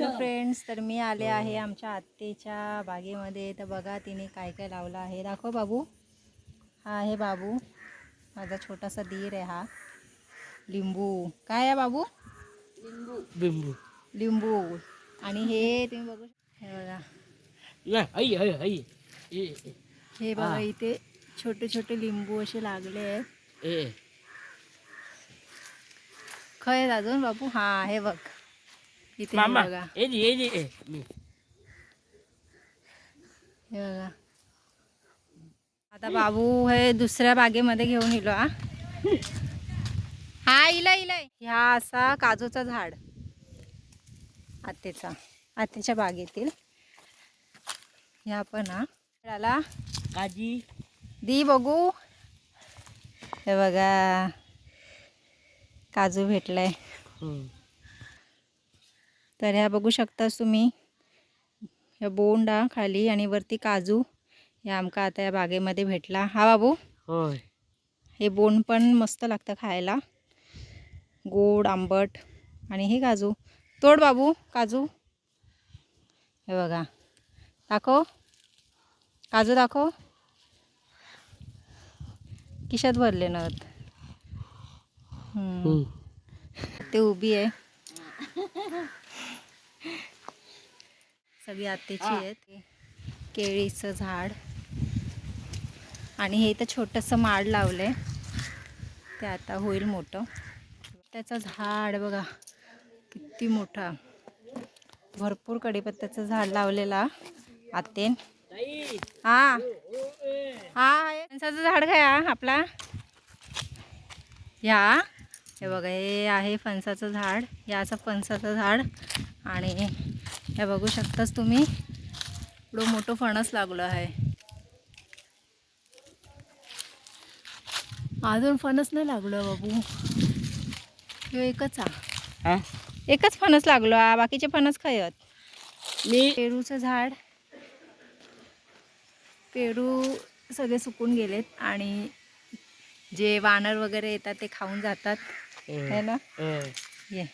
Hello friends तर मी आले आहे आमच्या आत्तेच्या बागेमध्ये. तर बघा तिने काय काय लावलं आहे. दाखव बाबू. हा आहे बाबू. माझा छोटासा दीर आहे हा. लिंबू. काय आहे बाबू? बिंबू लिंबू. आणि हे तुम्ही बघू हे बघा. हे बघा हा. इथे छोटे छोटे लिंबू असे लागले आहेत. ए. खय अजून बाबू? हा हे बघ. इथे मामा बघा. जी जी मी. हे बघा. आता बाबू हे दुसऱ्या बागेमध्ये घेऊन इलो हा. हा इला इलाय. ह्या असा काजूचा झाड. आत्तेचा. आत्तेच्या बागेतील. ह्या पण हा. काजी. दी बघू. हे बघा. काजू भेटलाय. तर ह्या बघू शकतास तुम्ही. ह्या बोंडा खाली आणि वरती काजू. ह्या आमका आता या बागेमध्ये भेटला. हा बाबू? होय. हे बोंड पण मस्त लागतं खायला. गोड आंबट आणि हे काजू. तोड बाबू काजू. हे बघा. दाखव. काजू दाखव. किशात भरले ना हम्म. ते उभी आहे. सगळी आत्याची आहेत. केळीचं झाड. आणि हे तर छोटंसं माड लावलंय. ते आता होईल मोठं. त्याचं झाड बघा. किती मोठा. भरपूर कडीपत्त्याचं झाड लावलेला आत्तेन. ताई, हा. हा हे फणसाचं झाड काय हा? आपला? या. हे बघा हे आहे फणसाचं झाड. असं फणसाचं झाड. आणि हे बघू शकताच तुम्ही एवढं मोठं फणस लागलं आहे. अजून फणस नाही लागलं बाबू. एकच हा? एकच फणस लागलो हा बाकीचे फणस खायत. मी? पेरूचं झाड. पेरू सगळे सुकून गेलेत आणि जे वानर वगैरे येतात ते खाऊन जातात. है ना. ये.